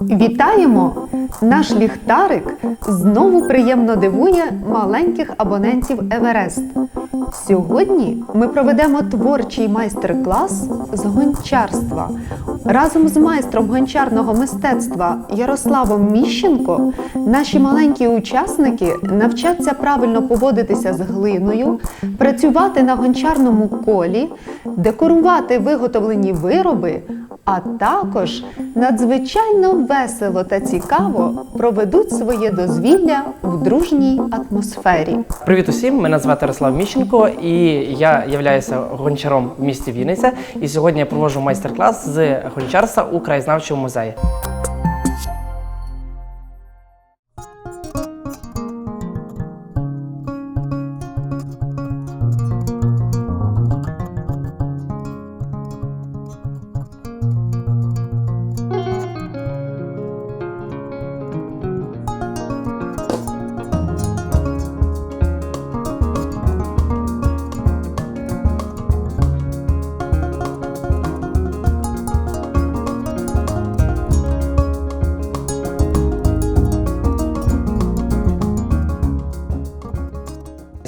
Вітаємо! Наш ліхтарик знову приємно дивує маленьких абонентів Еверест. Сьогодні ми проведемо творчий майстер-клас з гончарства. Разом з майстром гончарного мистецтва Ярославом Міщенко наші маленькі учасники навчаться правильно поводитися з глиною, працювати на гончарному колі, декорувати виготовлені вироби, а також надзвичайно весело та цікаво проведуть своє дозвілля в дружній атмосфері. Привіт усім! Мене звати Ярослав Міщенко і я являюся гончаром в місті Вінниця. І сьогодні я проводжу майстер-клас з гончарства у краєзнавчому музеї.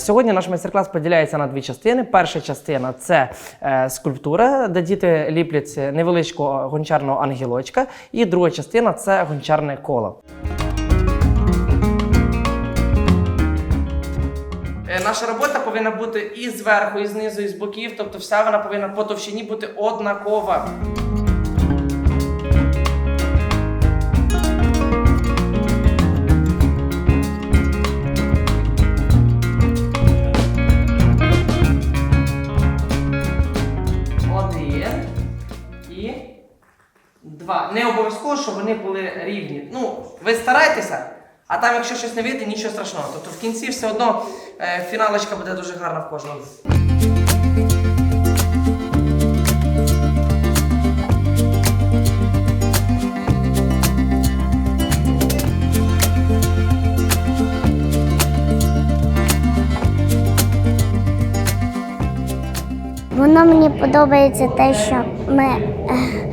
Сьогодні наш майстер-клас поділяється на дві частини. Перша частина це е, скульптура, де діти ліплять невеличкого гончарного ангелочка. І друга частина це гончарне коло. Е, Наша робота повинна бути і зверху, і знизу, і з боків, тобто вся вона повинна по товщині бути однакова. Два. Не обов'язково, щоб вони були рівні. Ну, ви старайтеся, а там, якщо щось не вийде, нічого страшного. Тобто в кінці все одно е, фіналочка буде дуже гарна в кожному. Воно мені подобається те, що ми е,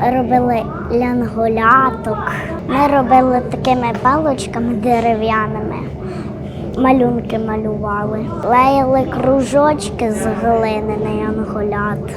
робили лянголяток. Ми робили такими палочками дерев'яними. Малюнки малювали. Леяли кружочки з глини на янголят.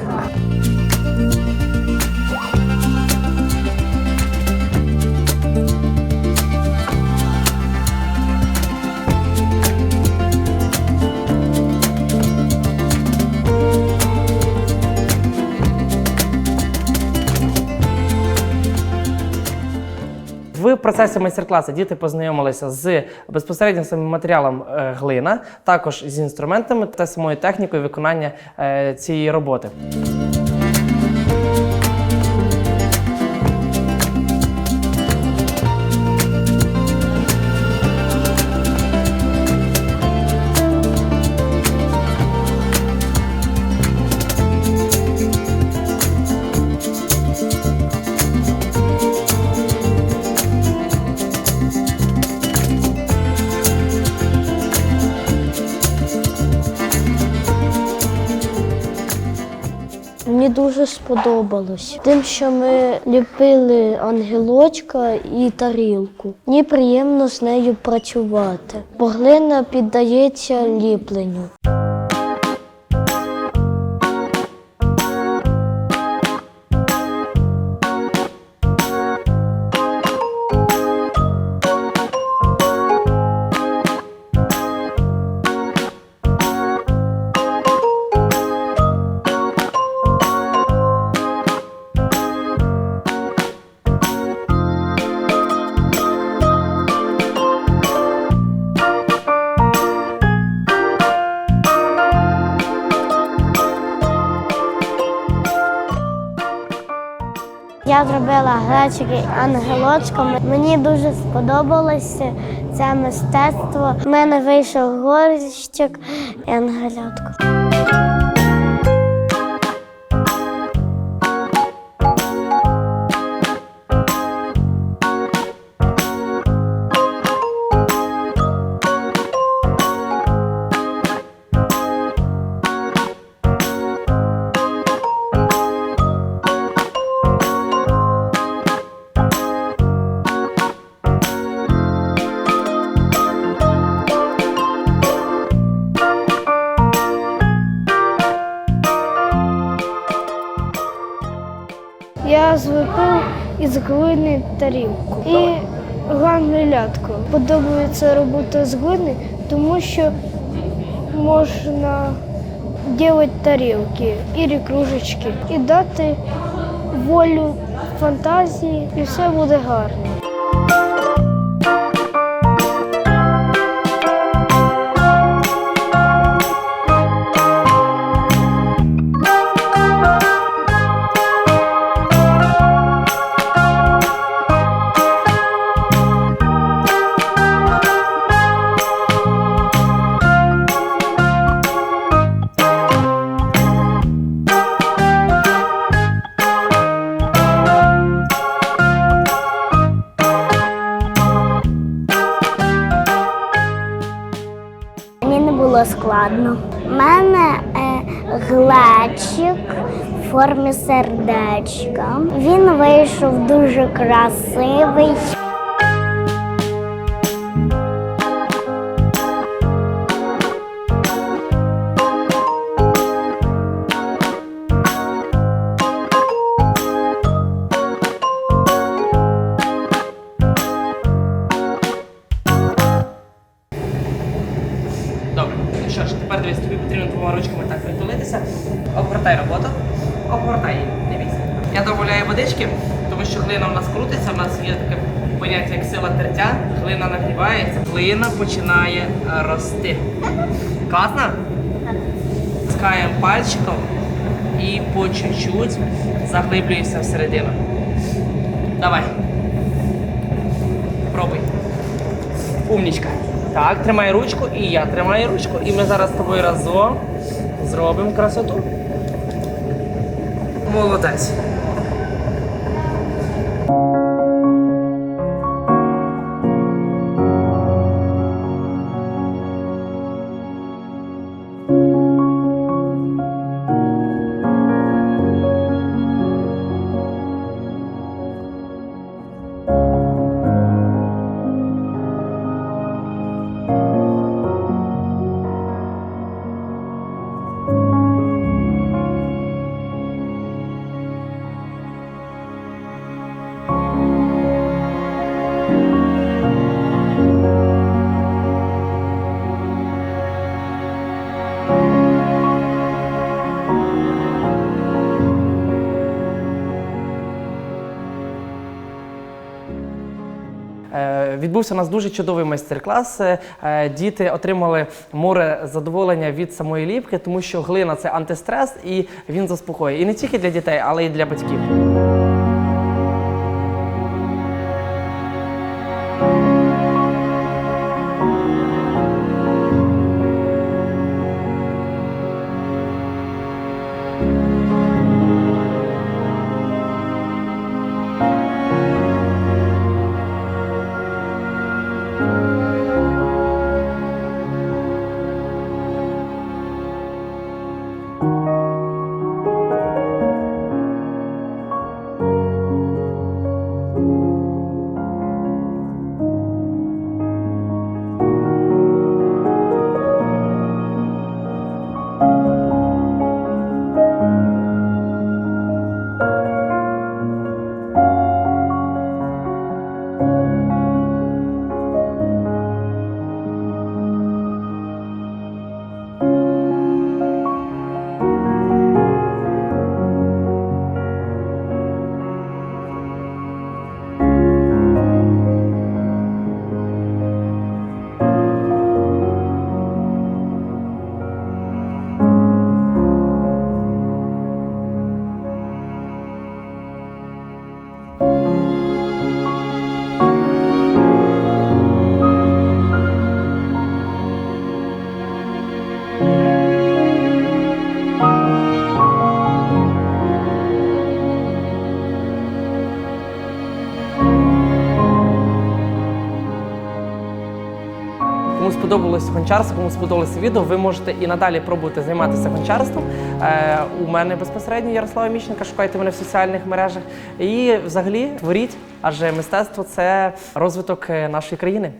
В процесі майстер-класу діти познайомилися з безпосередньо самим матеріалом е, глина, також з інструментами та самою технікою виконання е, цієї роботи. Мені дуже сподобалось. Тим, що ми ліпили ангелочка і тарілку. Мені приємно з нею працювати. Бо глина піддається ліпленню. Я зробила глечики ангелочками. Мені дуже сподобалося це мистецтво. У мене вийшов горщик і ангелятко. Із глини тарілку і гангелятку. Подобається робота з глини, тому що можна робити тарілки і кружечки, і дати волю фантазії, і все буде гарно. Складно. У мене е, глечик в формі сердечка. Він вийшов дуже красивий. Обгортай роботу. Обгортай її, бійся. Я додаю водички, тому що глина в нас крутиться, в нас є таке поняття як сила тертя, глина нагрівається, глина починає рости. Класно? Скаємо пальчиком і по чуть-чуть заглиблюєшся всередину. Давай. Пробуй. Умнічка. Так, тримай ручку, і я тримаю ручку. І ми зараз з тобою разом зробимо красоту. Молодець. Відбувся у нас дуже чудовий майстер-клас. Е, е, Діти отримали море задоволення від самої ліпки, тому що глина це антистрес і він заспокоює. І не тільки для дітей, але й для батьків. Сподобалось гончарство, кому сподобалося відео, ви можете і надалі пробувати займатися гончарством. Е, у мене безпосередньо Ярослава Міщенка, шукайте мене в соціальних мережах. І взагалі творіть, адже мистецтво це розвиток е, нашої країни.